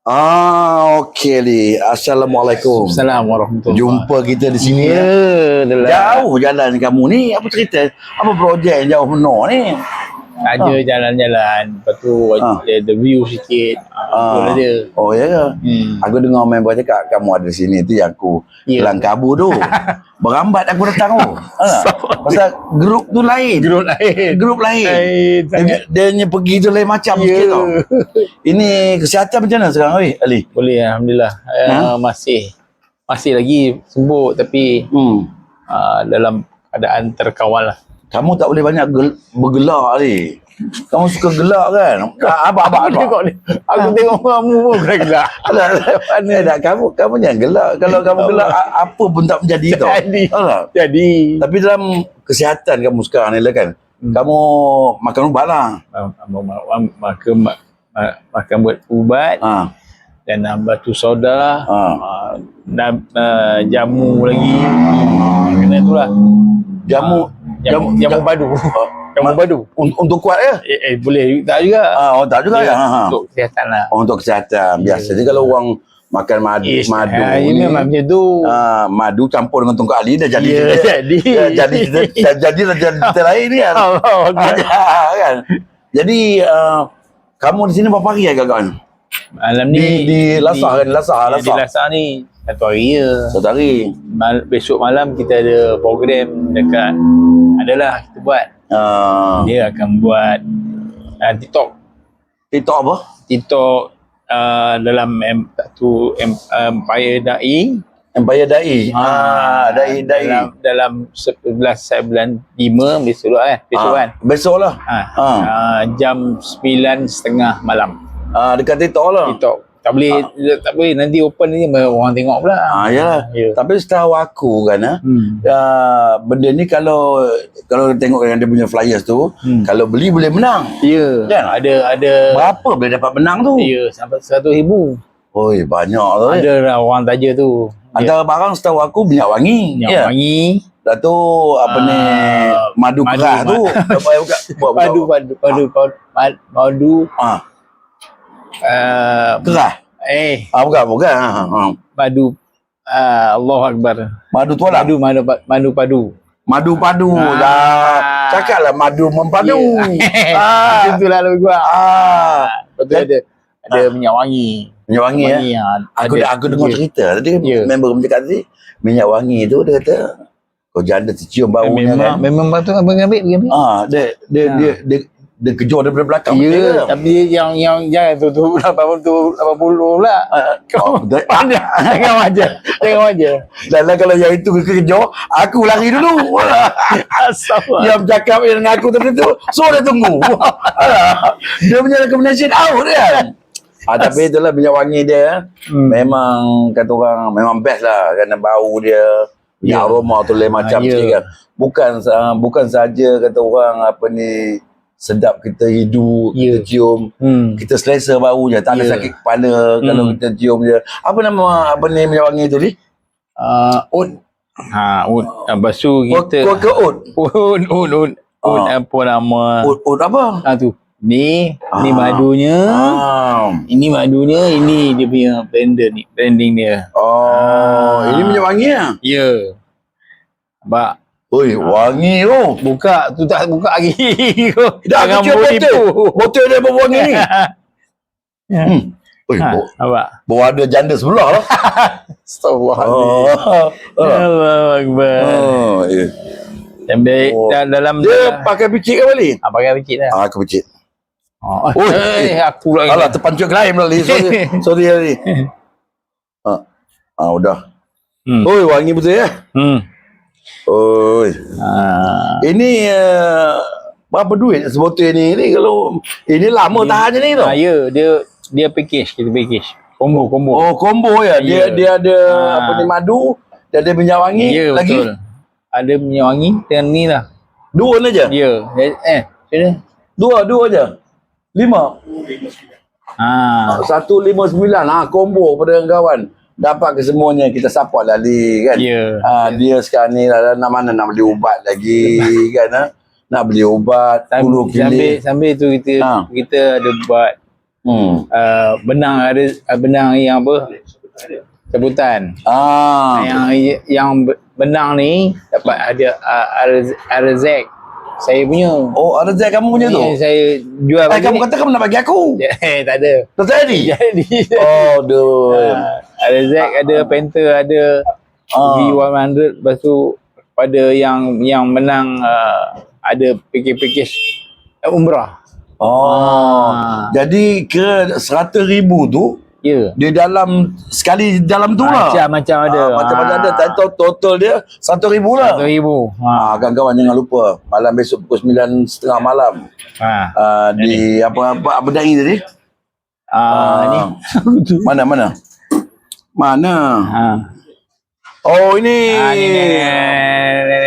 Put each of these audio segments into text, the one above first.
Ah, okey Ali. Assalamualaikum. Assalamualaikum warahmatullahi Jumpa kita di sini. Ya, Ya. adalah. Jauh jalan kamu ni. Apa cerita? Apa projek yang jauh benar ni? Ada jalan-jalan. Lepas tu Ah. ada the view sikit. Ah. Ada. Oh ya ke? Hmm. Aku dengar member cakap kamu ada di sini tu yang aku Ya. kelang kabur tu. Berambat aku datang tu. Ha. Pasal grup tu lain. Grup lain. Grup lain. Lain Dia, dia punya pergi tu lain macam Ya. sikit tau. Ini kesihatan macam mana sekarang Ali? Ali? Boleh Alhamdulillah. Ha? Uh, masih. Masih lagi sembuh tapi Hmm. uh, dalam keadaan terkawal lah. Kamu tak boleh banyak gel- bergelak ni. Kamu suka gelak kan? Ah, Abang, abang, Aku tengok ni. Aku tengok kamu pun gelak. Alah, Mana tak kamu kamu jangan gelak. Kalau kamu gelak apa pun tak menjadi tau. Jadi. Jadi. Tapi dalam kesihatan kamu sekarang ni lah kan. Hmm. Kamu makan ubat lah. Makan makan buat ubat Ha. dan uh, batu soda. Ha. dan uh, jamu lagi uh, kena tu lah Jamu jamu, jamu padu jamu padu un- untuk kuat ya? eh, eh boleh tak juga Ah, oh tak juga ya. Ha, ha. untuk kesihatan lah Oh, untuk kesihatan. Biasanya kalau orang makan madu, madu ah, ni, ini memang macam tu ah, madu campur dengan tongkat ali dah jadi Ya, cerita- jadi. jadi cerita- jadi dah jadi cerita lain ni kan. Oh, kan. Jadi uh, kamu di sini berapa hari ya kawan? malam Di ni di Lasar kan, Lasar, di Lasar. Lasar ni satu hari je Satu hari. Mal, besok malam kita ada program dekat adalah kita buat Uh, dia akan buat uh, TikTok TikTok apa? TikTok uh, dalam em, satu em, Empire Dai Empire Dai. Ah, Dai Dai. dalam dalam 11 bulan 5 besok lah eh besok Ah, kan Besok lah. ha, Ah. uh, jam 9.30 malam Ah, dekat TikTok lah. TikTok tak boleh tak boleh nanti open ni orang tengok pula Ah, ya. ya Tapi setahu aku kan, ah, hmm. uh, benda ni kalau kalau tengok yang dia punya flyers tu, Hmm. kalau beli boleh menang. ya Kan? ada ada Berapa boleh dapat menang tu? ya sampai 100 ribu Oi, banyak tu. eh. ada lah orang taja tu Antara barang setahu aku minyak wangi. yang Ya. wangi tu apa ni Ah, madu madu, keras tu. Buat padu padu padu padu padu Ah, uh, keras. eh Ah, bukan, bukan. Ah, ah. padu uh, Allahu Akbar Madu tu lah. Madu, madu, madu padu. Madu padu. Ah. Dah. Cakaplah madu mempadu. Yeah. Ah. Itu lah lebih kurang. Ah. Lepas tu ada ada minyak wangi. Minyak wangi ya. ya. Aku ada, aku dengar ya. cerita tadi Ya. member pun cakap tadi minyak wangi tu dia kata kau janda tercium baunya memang kan. memang batu abang ambil. Ah, dia dia Ha. dia dia, dia kejar daripada belakang. Ya, ke? tapi yang yang jangan tu tu 80 tu 80 pula. Ah, Kau oh, pandai. Jangan wajar. Jangan wajar. Dan lah kalau yang itu kejar, aku lari dulu. Asal. yang bercakap dengan aku tadi tu, so dia tunggu. Dia punya recommendation out dia. Ah, tapi itulah minyak wangi dia. Hmm. Memang kata orang memang best lah kerana bau dia. Punya Ya. aroma tu lain macam Ah, sikit kan. Bukan uh, bukan saja kata orang apa ni sedap kita hidup, Ya. kita cium. Hmm. Kita selesa baunya, tak ada Ya. sakit kepala kalau Hmm. kita cium je. Apa nama apa ni minyak wangi tu ni? Uh, ud. Ha, ud. Lepas tu kita Kau ke oat? ud ud ud. Ud Ah. apa nama? Oat, oat apa? Ah tu. Ni, ni Ah. madunya. Ah. Ini madunya, ini dia punya blender ni, blending dia. Oh, Ah. ini minyak wangi ah. Ya. Bak, Oi, wangi tu. buka tu tak buka lagi. Dah aku cium botol. Botol dia bau wangi ni. Ya. Hmm. Oi, Ha, bau, abak. bau ada janda sebelah lah. Astagfirullahaladzim. Oh. Oh. Allahu Akbar. Oh, eh. Sambil Oh. da- dalam Dia pakai picit ke balik? ah, pakai picit dah. Ah, aku picit. Oh, Oi. eh, aku lagi. Alah, terpancuk ke lain pula. Li. Sorry, sorry Ali. Ah, ah udah. Hmm. Oi, wangi betul ya? Hmm. Oi. Ah. Ini uh, berapa duit sebotol ni? Ni kalau ini lama tahan je ni tu. Ya, dia dia package, kita package. Combo, combo. Oh, combo ya. Dia Ya. dia ada Ah. apa ni madu, dia ada minyak wangi ya, lagi. betul. Ada minyak wangi dan ni lah. Dua aja. Ya. Eh, eh, macam Dua, dua aja. Lima. Ha. Satu lima sembilan. Ha, combo pada kawan. Dapat ke semuanya. Kita support lah Ali kan. Ya. Ha, dia sekarang ni lah, nak mana nak beli ubat lagi kan. Ha? Nak beli ubat, Sambil, sambil, sambil tu kita Ha. kita ada buat Hmm. uh, benang ada uh, benang yang apa sebutan Ah. yang yang benang ni dapat ada uh, RZ saya punya Oh, ada Zack kamu punya tu? Ni saya jual Eh, kamu ni. kata kamu nak bagi aku. eh tak ada Tak jadi? jadi Oh, duh. uh, ada Z ada Panther ada Ah. V100 lepas tu pada yang yang menang uh, ada package-package uh, umrah Oh. Ah. Jadi ke 100 ribu tu, ya dia dalam, sekali dalam tu lah. macam-macam ada Ah, macam-macam ada. Tak tahu total dia 100 ribu lah. satu ribu ha. Ah, kawan-kawan jangan lupa. Malam besok pukul 9.30 malam. ha. Ah, di apa apa apa dai tadi? Ah, ni Mana mana? Mana? ha. Oh ini. Ah, ni ni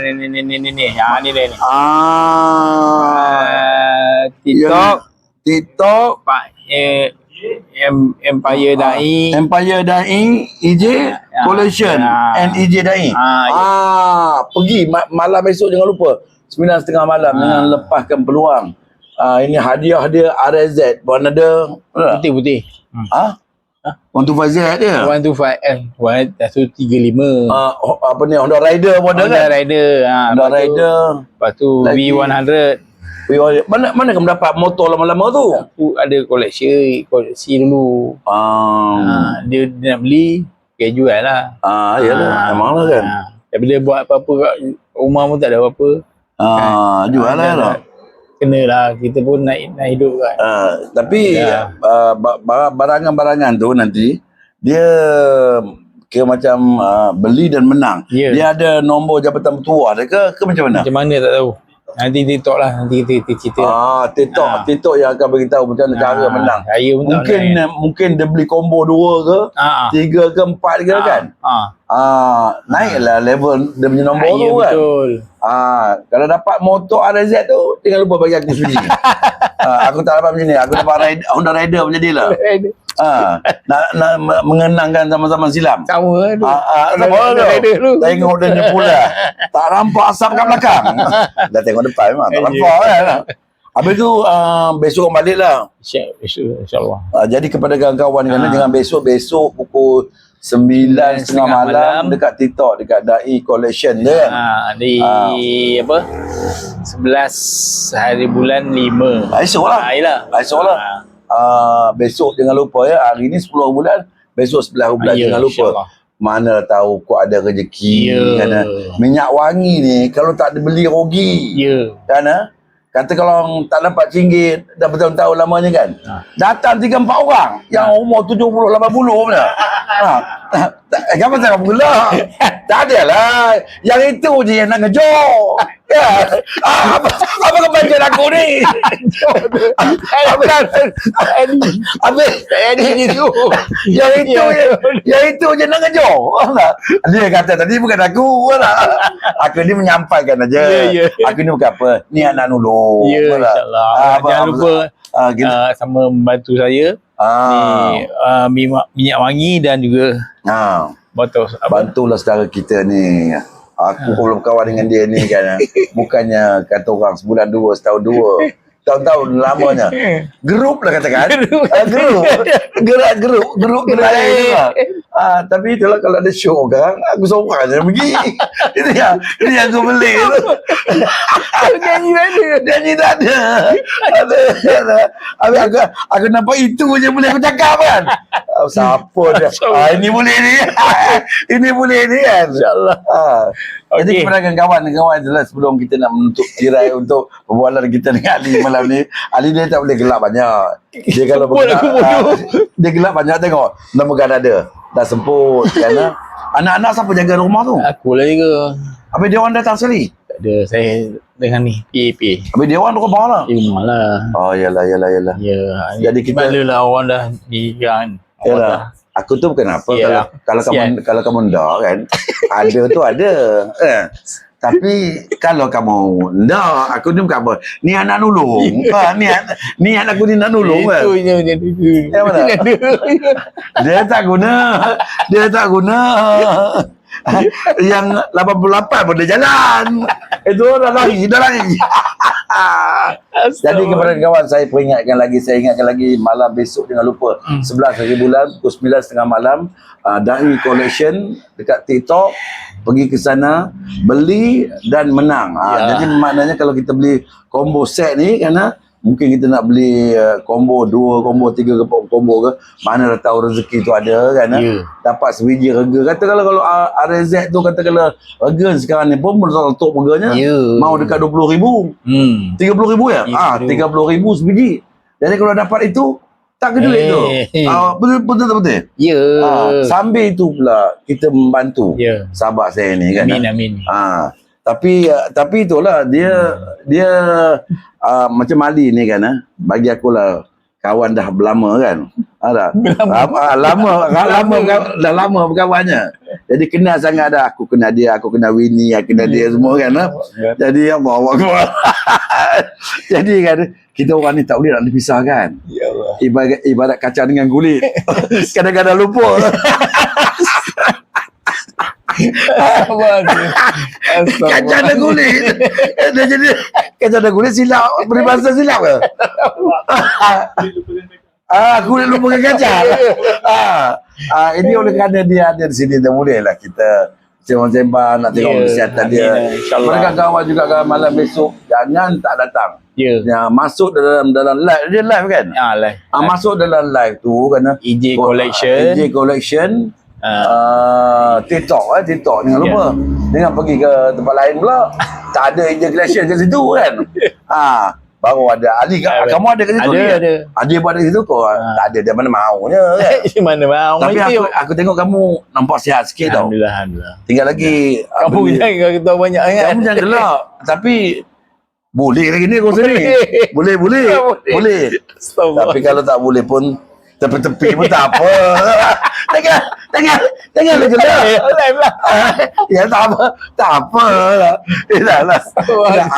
ni ni ni ni ni ni ha ni dia ni Ah. Ah, TikTok TikTok Pak eh, em, Empire Dai Empire Daing EJ Collection Ya. and EJ Daing. Ah, ya. Ah, pergi ma- malam esok jangan lupa. 9.30 malam Ah. jangan lepaskan peluang. Ah, ini hadiah dia RZ. Bukan ada putih-putih hmm. ah? One two five Z dia. One two five eh one satu tiga lima Ah, apa ni Honda Rider pun ada Honda kan? Rider ha, Honda lepas tu- Rider. lepas tu Lagi. V100 Mana mana kamu dapat motor lama-lama tu? tu ada koleksi koleksi dulu Ah, ha, dia, dia nak beli dia jual lah ah, yalah, Ah. memang lah kan. ha. tapi dia buat apa-apa kat rumah pun tak ada apa-apa Ah, jual lah Ha, lah. Kena lah kita pun nak, nak hidup kan Ah, tapi Ya. uh, barangan-barangan tu nanti dia kira macam uh, beli dan menang. Ya. Dia ada nombor jabatan bertuah dia ke ke macam mana? macam mana tak tahu nanti TikTok lah nanti kita, cerita Ah, TikTok, Ah. TikTok yang akan beritahu macam mana cara Ah, menang. saya pun tak Mungkin menang. mungkin dia beli combo dua ke, ah. tiga ke, empat ke kan? ah. Ah, naiklah level dia punya nombor Ah, tu ya, kan. betul Ah, kalau dapat motor RZ tu jangan lupa bagi aku sendiri. ah, aku tak dapat macam ni. Aku dapat Rider, Honda Rider macam ni lah. Ah, nak, nak mengenangkan zaman-zaman silam. sama tu Ah, ah, sama tu. ada dulu. Tengok dia punya pula. Tak nampak asap kat belakang. Dah tengok depan memang tak nampak kan. Habis tu uh, besok balik lah. Insya- InsyaAllah Uh, jadi kepada kawan-kawan Ah. jangan besok besok pukul sembilan setengah malam, malam. dekat TikTok dekat Dai Collection dia kan. Ah, di Ah. apa 11 hari bulan 5 Ah, esok lah. ah, yelah. Ah, esok lah. Ah, Uh, besok jangan lupa ya hari ni 10 bulan besok 11 bulan ya, jangan lupa insyaAllah. mana tahu kau ada rezeki Ya. kan ah. minyak wangi ni kalau tak dibeli rugi Ya kan ah? Kata kalau tak dapat RM1 dah bertahun-tahun lamanya kan? Ha. datang 3 4 orang. Yang umur 70 80 punya ha eh, kenapa saya pula tak ada lah yang itu je yang nak ngejok ya ah, apa apa kebanjian aku ni Habis Ini tu yang itu je, yang itu je nak ngejok. Dia kata tadi bukan aku lah. Aku ni menyampaikan aja. Ya, ya. Aku ni bukan apa. Ni nak nolong. Ya tak? insyaAllah Ah, apa- Jangan apa- lupa uh, Sama membantu saya Ah. Ni uh, minyak, minyak wangi dan juga Ah. Botol apa? Bantulah saudara kita ni. Aku kalau berkawan dengan dia ni kan. Bukannya kata orang sebulan dua, setahun dua. Tahun-tahun lamanya. Grup lah katakan. Grup. Grup. Gerak grup. Grup gerak lain juga. Ah, tapi itulah kalau ada show orang, aku seorang je pergi. Itu yang, itu yang aku beli tu. Nyanyi mana? Janji tak ada. Ada. ada. Habis aku, aku nampak itu je boleh aku cakap kan. Ah, siapa dia? Ah, ini boleh ni. ini boleh ni kan. InsyaAllah Ah. Jadi Okey. kepada kawan-kawan itulah sebelum kita nak menutup tirai untuk perbualan kita dengan Ali malam ni. Ali dia tak boleh gelap banyak. Dia kalau bergelap, bodoh. ah, dia gelap banyak tengok. Nama kan ada. Dah semput kan. ah. Anak-anak siapa jaga rumah tu? Aku lah juga Habis dia orang datang sekali. Tak ada Saya dengan ni PAP Habis dia orang rumah lah. Di rumah lah Oh yalah yalah yalah. Ya Jadi kita- Mana lah orang dah Di kan Yalah. Aku tu bukan apa Ya. kalau kalau kamu kalau kamu ndak kan ada tu ada. Eh. Tapi kalau kamu ndak aku ni bukan apa. Ni anak nolong. ha, ni ni anak aku ni nak kan. Itu je macam tu Yang mana? Dia tak guna. Dia tak guna. Yang 88 pun dia jalan. Itu dah lari, dah lari. Jadi kepada kawan saya peringatkan lagi, saya ingatkan lagi malam besok jangan lupa Hmm. 11 hari bulan pukul 9.30 malam uh, Dai Collection dekat TikTok pergi ke sana beli dan menang. Uh, Ya. Jadi maknanya kalau kita beli combo set ni kerana mungkin kita nak beli uh, combo 2, combo 3 ke combo ke mana dah tahu rezeki tu ada kan uh? Ya. dapat sebiji harga. Kata kalau kalau uh, RZ tu kata kalau harga sekarang ni pun meletup harganya Ya. mau dekat 20 ribu. Hmm. Tiga puluh ribu ya? Ah, tiga puluh ribu sebiji. Jadi kalau dapat itu, tak ke duit tu. Eh. Ah, betul betul tak betul. Ya. Ah, sambil itu pula kita membantu Ya. sahabat saya ni kan. Amin amin. Ah, tapi ah, tapi itulah dia dia ah, macam Mali ni kan. Bagi aku lah kawan dah berlama kan. Ada. Lama. lama, lama, dah lama berkawannya. Jadi kenal sangat dah. Aku kenal dia, aku kenal Winnie, aku kenal dia semua kan. ah. Jadi Allah Akbar. Jadi kan kita orang ni tak boleh nak dipisahkan. Ya Allah. Ibarat ibarat kacang dengan kulit. Kadang-kadang lupa. kacang dan kulit. Dia jadi kacang dan kulit silap. Peribahasa silap ke? ah, kulit lupakan kacang. ah, ah, ini oleh kerana dia ada di sini. Tak boleh lah kita sembang-sembang nak tengok Ya, kesihatan dia. amin, insyaAllah. Mereka kawan juga kawan malam besok. Jangan tak datang. Ya. yang masuk dalam dalam live dia live kan Ah lah. ah, masuk dalam live tu kerana EJ collection. EJ collection Ah. uh, TikTok eh TikTok jangan Ya. lupa jangan pergi ke tempat lain pula tak ada EJ collection kat situ kan ah baru ada Ali Ya, kamu ada kat situ? Ada, ada. ada pun ada situ? Kau Ah. tak ada. Dia mana maunya kan? Mana bang? tapi aku aku tengok kamu nampak sihat sikit tau. Alhamdulillah, alhamdulillah. tinggal lagi. Ah, Kamu jangan kau banyak kan? kamu jangan gelak. Tapi boleh lagi ni kau sini. Boleh. Boleh Boleh. boleh. Tapi kalau tak boleh pun tepi-tepi pun tak apa. Jangan, jangan, jangan lah. Live lah. ya tak apa, tak apa lah. Dah lah.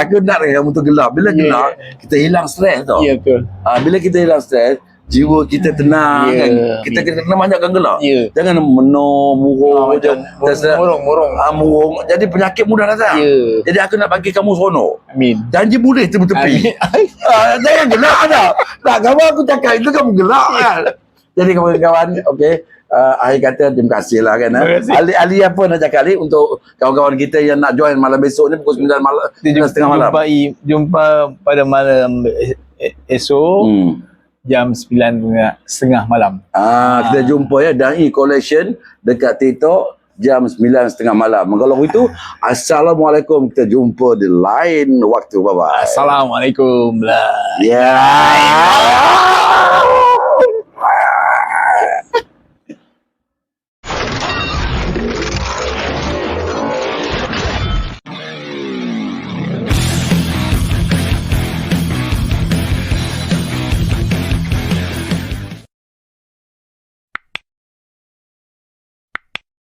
Aku nak kamu tu gelak. Bila Ya. gelak, kita hilang stres tau. Ya betul. Ah, bila kita hilang stres, jiwa kita tenang Ya. kan. Kita kena banyakkan gelak. Ya. Jangan menor, murung je. Terserah. Murung, murung. Ah, murung. Jadi penyakit mudah datang. Ya. Jadi aku nak bagi kamu seronok. Amin. Janji boleh tepi-tepi. Ah, jangan gelak dah. Tak, kamu aku cakap itu kamu gelak kan. Jadi kawan-kawan, okey. Uh, akhir kata terima kasih lah kan. Eh. Ali, Ali apa nak cakap Ali untuk kawan-kawan kita yang nak join malam besok ni pukul 9 malam, 9.30 malam. Jumpa, jumpa pada malam esok Hmm. jam 9 setengah malam. Ah, kita jumpa ya Dai Collection dekat TikTok jam 9.30 malam. Kalau itu, Assalamualaikum. Kita jumpa di lain waktu. Bye-bye. Assalamualaikum lah. Ya.